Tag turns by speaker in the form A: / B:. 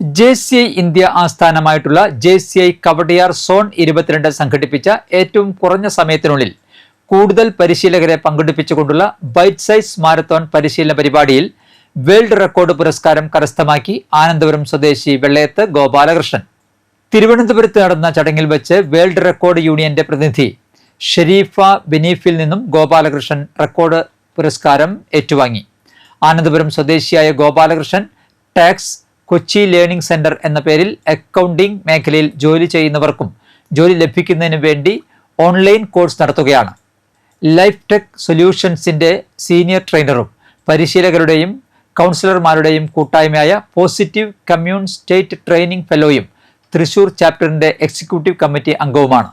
A: J C I India ആസ്ഥാനമായിട്ടുള്ള J C I Kowdiar zone ഇരുപത്തിരണ്ട് സംഘടിപ്പിച്ച ഏറ്റവും കുറഞ്ഞ സമയത്തിനുള്ളിൽ കൂടുതൽ പരിശീലകരെ പങ്കെടുപ്പിച്ചുകൊണ്ടുള്ള ബൈറ്റ് സൈസ് മാരത്തോൺ പരിശീലന പരിപാടിയിൽ വേൾഡ് റെക്കോർഡ് പുരസ്കാരം കരസ്ഥമാക്കി ആനന്ദപുരം സ്വദേശി വെള്ളയത്ത് ഗോപാലകൃഷ്ണൻ. തിരുവനന്തപുരത്ത് നടന്ന ചടങ്ങിൽ വെച്ച് വേൾഡ് റെക്കോർഡ് യൂണിയന്റെ പ്രതിനിധി ഷെരീഫ ബെനീഫിൽ നിന്നും ഗോപാലകൃഷ്ണൻ റെക്കോർഡ് പുരസ്കാരം ഏറ്റുവാങ്ങി. ആനന്ദപുരം സ്വദേശിയായ Gopalakrishnan tax Kochi learning centre എന്ന പേരിൽ അക്കൗണ്ടിംഗ് മേഖലയിൽ ജോലി ചെയ്യുന്നവർക്കും ജോലി ലഭിക്കുന്നതിന് വേണ്ടി ഓൺലൈൻ കോഴ്സ് നടത്തുകയാണ്. ലൈഫ് ടെക് സൊല്യൂഷൻസിന്റെ സീനിയർ ട്രെയിനറും പരിശീലകരുടെയും കൗൺസിലർമാരുടെയും കൂട്ടായ്മയായ പോസിറ്റീവ് കമ്മ്യൂൺ സ്റ്റേറ്റ് ട്രെയിനിംഗ് ഫെലോയും തൃശൂർ ചാപ്റ്ററിന്റെ എക്സിക്യൂട്ടീവ് കമ്മിറ്റി അംഗവുമാണ്.